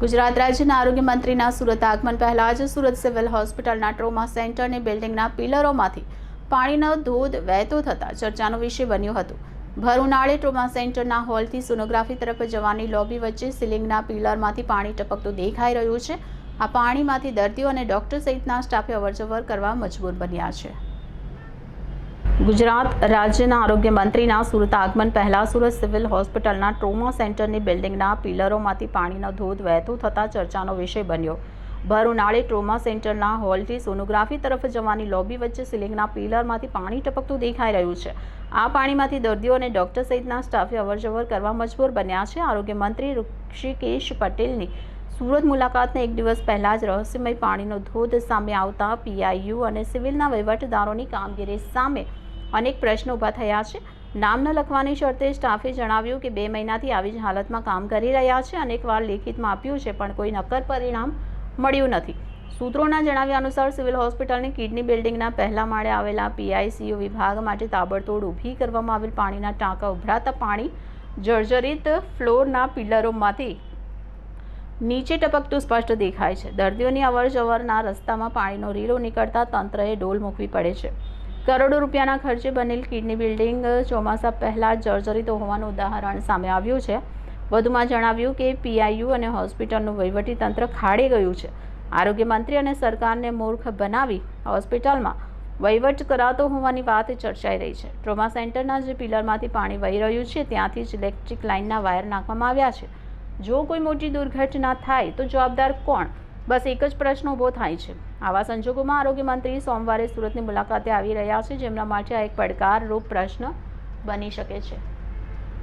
ગુજરાત રાજ્યના આરોગ્ય મંત્રીના સુરત આગમન પહેલા જ સુરત સિવિલ હોસ્પિટલના ટ્રોમા સેન્ટરની બિલ્ડિંગના પિલરોમાંથી પાણીનો ધોધ વહેતો થતા ચર્ચાનો વિષય બન્યો હતો. ભર ઉનાળે ટ્રોમા સેન્ટરના હોલથી સોનોગ્રાફી તરફ જવાની લોબી વચ્ચે સિલિંગના પિલરમાંથી પાણી ટપકતું દેખાઈ રહ્યું છે. આ પાણીમાંથી દર્દીઓ અને ડોક્ટર સહિતના સ્ટાફે અવરજવર કરવા મજબૂર બન્યા છે. ગુજરાત રાજ્યના આરોગ્ય મંત્રીના સુરત આગમન પહેલા સુરત સિવિલ હોસ્પિટલના ટ્રોમા સેન્ટરની બિલ્ડિંગના પિલરોમાંથી પાણીનો ધોધ વહેતો થતાં ચર્ચાનો વિષય બન્યો. ભર ઉનાળે ટ્રોમા સેન્ટરના હોલથી સોનોગ્રાફી તરફ જવાની લોબી વચ્ચે સિલિંગના પિલરમાંથી પાણી ટપકતું દેખાઈ રહ્યું છે. આ પાણીમાંથી દર્દીઓ અને ડોક્ટર સહિતના સ્ટાફે અવરજવર કરવા મજબૂર બન્યા છે. આરોગ્ય મંત્રી ઋષિકેશ પટેલની સુરત મુલાકાતને એક દિવસ પહેલાં જ રહસ્યમય પાણીનો ધોધ સામે આવતા પીઆઈયુ અને સિવિલના વહીવટદારોની કામગીરી સામે અનેક પ્રશ્નો ઊભા થયા છે. નામ ન લખવાની શરતે સ્ટાફે જણાવ્યું કે બે મહિનાથી આવી જ હાલતમાં કામ કરી રહ્યા છે. અનેકવાર લેખિતમાં આપ્યું છે, પણ કોઈ નક્કર પરિણામ મળ્યું નથી. સૂત્રોના જણાવ્યા અનુસાર સિવિલ હોસ્પિટલની કિડની બિલ્ડિંગના પહેલા માળે આવેલા પીઆઈસીયુ વિભાગ માટે તાબડતોડ ઊભી કરવામાં આવેલ પાણીના ટાંકા ઉભરાતા પાણી જર્જરિત ફ્લોરના પિલરોમાંથી નીચે ટપકતું સ્પષ્ટ દેખાય છે. દર્દીઓની અવર જવરના રસ્તામાં પાણીનો રીલો નીકળતા તંત્રએ ડોલ મૂકવી પડે છે. કરોડો રૂપિયાના ખર્ચે બનેલ કિડની બિલ્ડિંગ ચોમાસા પહેલાં જર્જરિત હોવાનું ઉદાહરણ સામે આવ્યું છે. વધુમાં જણાવ્યું કે પીઆઈયુ અને હોસ્પિટલનું તંત્ર ખાડે ગયું છે. આરોગ્ય મંત્રી અને સરકારને મૂર્ખ બનાવી હોસ્પિટલમાં વહીવટ કરાતો હોવાની વાત ચર્ચાઈ રહી છે. ટ્રોમા સેન્ટરના જે પિલરમાંથી પાણી વહી રહ્યું છે, ત્યાંથી જ ઇલેક્ટ્રિક લાઇનના વાયર નાખવામાં આવ્યા છે. જો કોઈ મોટી દુર્ઘટના થાય તો જવાબદાર કોણ? બસ એક જ પ્રશ્ન ઊભો થાય છે. આવા સંજોગોમાં આરોગ્ય મંત્રી સોમવારે સુરતની મુલાકાતે આવી રહ્યા છે, જેમના માટે આ એક પડકારરૂપ પ્રશ્ન બની શકે છે.